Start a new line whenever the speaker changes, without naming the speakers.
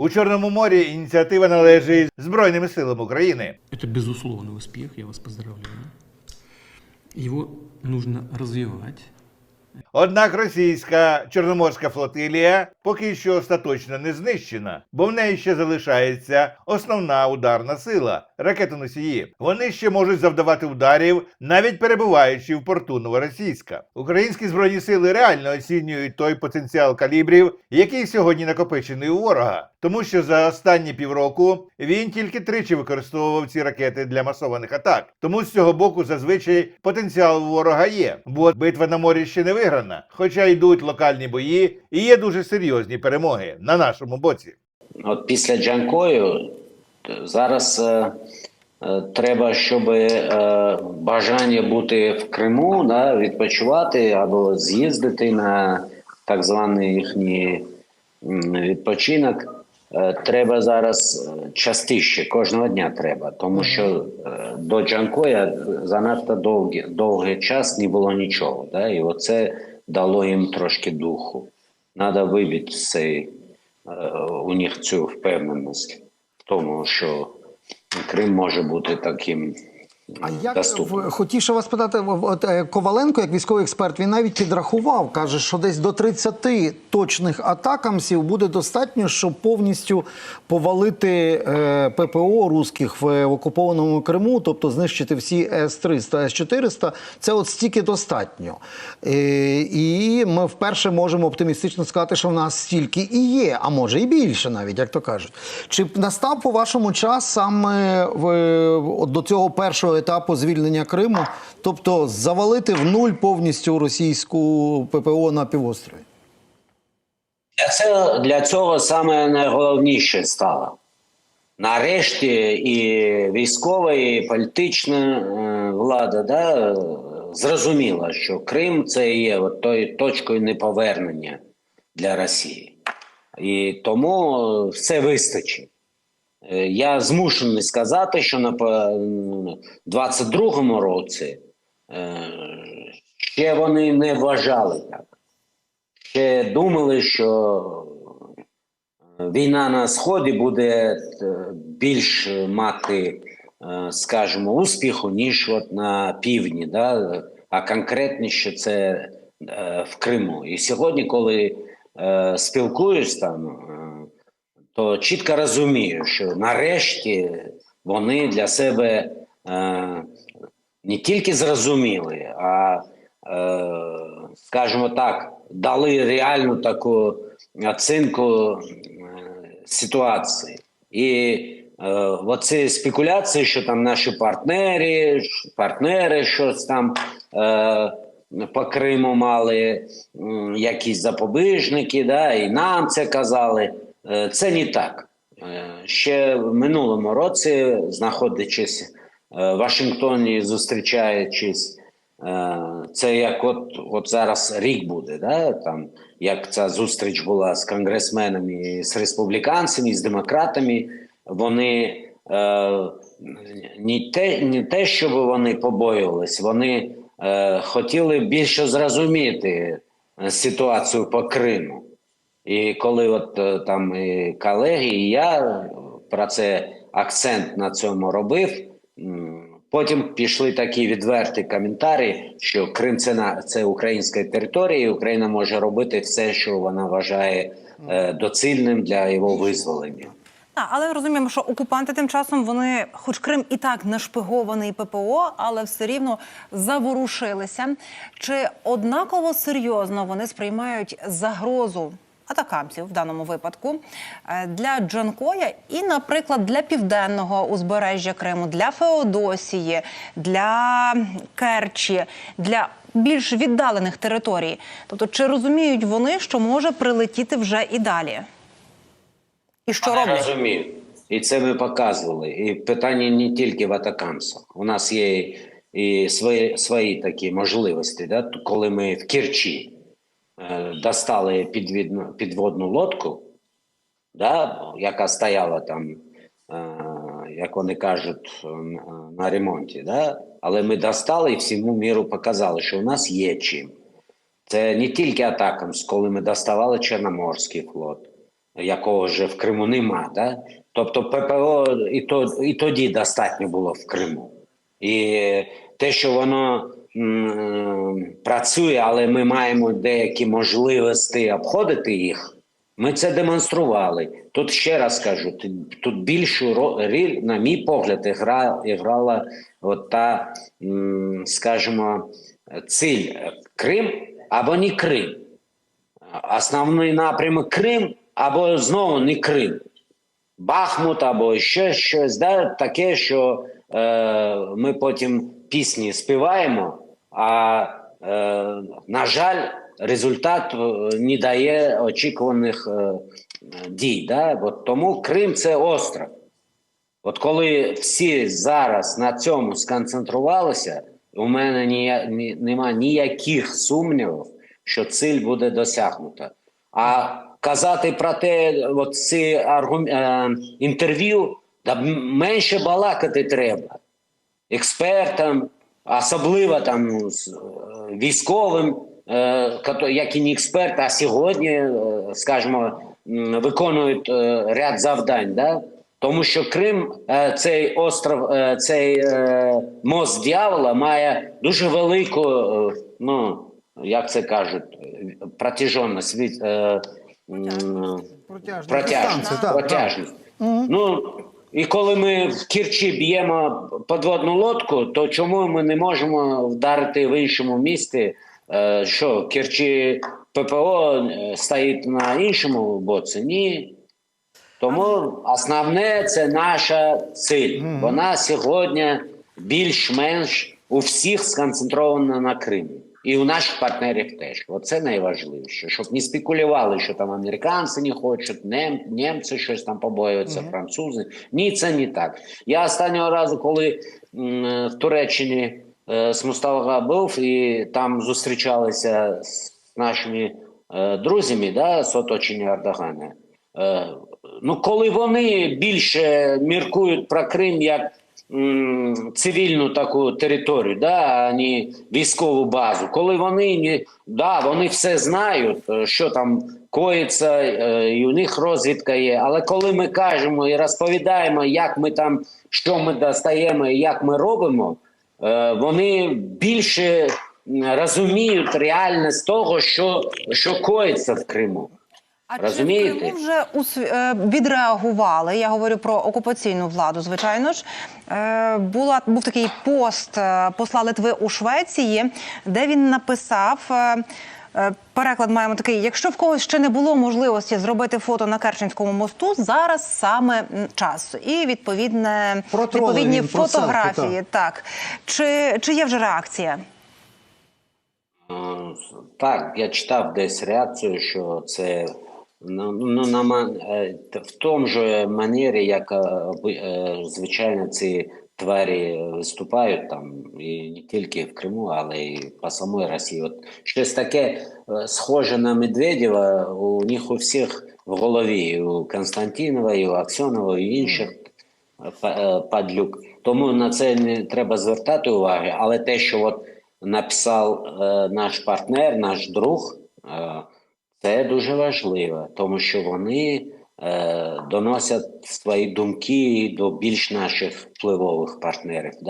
У Чорному морі ініціатива належить Збройним силам України.
Это безусловный успех, я вас поздравляю. Его нужно развивать.
Однак російська чорноморська флотилія поки що остаточно не знищена, бо в неї ще залишається основна ударна сила ракетоносії. Вони ще можуть завдавати ударів, навіть перебуваючи в порту Новоросійська. Українські збройні сили реально оцінюють той потенціал калібрів, який сьогодні накопичений у ворога, тому що за останні півроку він тільки тричі використовував ці ракети для масованих атак. Тому з цього боку зазвичай потенціал ворога є, бо битва на морі ще не виграна, хоча йдуть локальні бої і є дуже серйозні перемоги на нашому боці.
От після Джанкою е, зараз е, е, треба, щоб е, бажання бути в Криму, да, відпочивати або з'їздити на так званий їхній відпочинок. Е, Треба зараз е, частіше, кожного дня треба, тому що е, до Джанкоя занадто довгий, довгий час не було нічого. Да? І оце дало їм трошки духу. Треба вибити цей у них цю впевненість в тому, що Крим може бути таким
А як в- хотів ще вас питати, от, е, Коваленко, як військовий експерт, він навіть підрахував, каже, що десь до 30 точних атакамсів буде достатньо, щоб повністю повалити е, ППО русських в, в окупованому Криму, тобто знищити всі С-300, С-400. Це от стільки достатньо. Е, і ми вперше можемо оптимістично сказати, що в нас стільки і є, а може і більше навіть, як то кажуть. Чи настав по вашому час саме в, от до цього першого етапу звільнення Криму, тобто завалити в нуль повністю російську ППО на півострові?
Цього, для цього саме найголовніше стало. Нарешті і військова, і політична е, влада да, зрозуміла, що Крим це є от тою точкою неповернення для Росії. І тому все вистачить. Е, Я змушений сказати, що на по- 22-му році е, ще вони не вважали так. Ще думали, що е, війна на Сході буде більш мати, скажімо, успіху, ніж от на півдні, да? а конкретніше це в Криму. І сьогодні, коли спілкуюсь там, то чітко розумію, що нарешті вони для себе е, не тільки зрозуміли, а, е, скажімо так, дали реальну таку оцінку е, ситуації. І е, оці спекуляції, що там наші партнери, партнери щось там е, по Криму мали якісь запобіжники, да, і нам це казали. Е, Це не так. Е, Ще в минулому році, знаходячись е, в Вашингтоні, зустрічаючись, це як от, от зараз рік буде, да? там, як ця зустріч була з конгресменами, з республіканцями, з демократами, вони не, те, не те, щоб вони побоювались, вони хотіли більше зрозуміти ситуацію по Криму. І коли от е, там і колеги, і я про це акцент на цьому робив, потім пішли такі відверті коментарі, що Крим це на це українська територія, і Україна може робити все, що вона вважає е, доцільним для його визволення.
А, але розуміємо, що окупанти тим часом вони, хоч Крим і так нашпигований ППО, але все рівно заворушилися. Чи однаково серйозно вони сприймають загрозу атакамців в даному випадку е, для Джанкоя і, наприклад, для південного узбережжя Криму, для Феодосії, для Керчі, для більш віддалених територій? Тобто, чи розуміють вони, що може прилетіти вже і далі? І що роблять?
розумію. І це ми показували. І питання не тільки в атакамсах. У нас є і свої, свої такі можливості, да? коли ми в Керчі достали підвідну, підводну лодку, да? яка стояла там, е, як вони кажуть, на, на ремонті. Да? Але ми достали і всьому міру показали, що у нас є чим. Це не тільки атакамс, коли ми доставали Чорноморський флот. якого вже в Криму нема. Да? Тобто ППО і, то, і тоді достатньо було в Криму. І те, що воно працює, але ми маємо деякі можливості обходити їх. Ми це демонстрували. Тут ще раз кажу: тут- більшу роль, на мій погляд, ігра, іграла от та, скажімо, ціль Крим або не Крим. Основний напрямок Крим або знову не Крим. Бахмут або ще щось, да, таке, що е, ми потім пісні співаємо, а е, на жаль, результат е, не дає очікуваних е, дій. Да? От тому Крим це остров. От коли всі зараз на цьому сконцентрувалися, у мене ні, ні, нема ніяких сумнівів, що ціль буде досягнута. А казати про те, от ці аргум... інтерв'ю, да менше балакати треба експертам, особливо там з, е, військовим, е, які не експерти, а сьогодні, е, скажімо, виконують ряд завдань. Да? Тому що Крим, цей остров, цей мост дьявола має дуже велику, ну як це кажуть, протяжність, від, протяжність. Протяжність. Ну, і коли ми в Кірчі б'ємо подводну лодку, то чому ми не можемо вдарити в іншому місті? Е, що, Кірчі ППО е, стоїть на іншому боці? Ні. Тому основне це наша ціль. Вона сьогодні більш-менш у всіх сконцентрована на Кримі. І у наших партнерів теж. Оце найважливіше, щоб не спекулювали, що там американці не хочуть, нем, німці щось там побоюються, французи. Ні, це не так. Я останнього разу, коли м, в Туреччині е, з Мустафа був і там зустрічалися з нашими е, друзями да, з оточення Ердогана. Е, ну, коли вони більше міркують про Крим як цивільну таку територію, да, а не військову базу, коли вони да, вони все знають, е, що там коїться, е, і у них розвідка є. Але коли ми кажемо і розповідаємо, як ми там, що ми достаємо і як ми робимо, е, вони більше розуміють реальність того, що, що коїться в Криму.
А
Розумієте?
чи в Криму вже усв- е, відреагували? Я говорю про окупаційну владу. Звичайно ж, Е, була був такий пост е, посла Литви у Швеції, де він написав. Переклад маємо такий: якщо в когось ще не було можливості зробити фото на Керченському мосту, зараз саме час і відповідне відповідні фотографії. так чи, чи є вже реакція?
Так, я читав десь реакцію, що це ну, на ман- е, в тому ж манері, як е, е, звичайно ці тварі виступають там і не тільки в Криму, але й по самій Росії. От щось таке схоже на Медведєва у них у всіх в голові, і у Константинова, і у Аксьонова, і інших па- падлюк. Тому на це не треба звертати уваги. Але те, що от написав наш партнер, наш друг, це дуже важливо, тому що вони е, доносять свої думки до більш наших впливових партнерів. Да?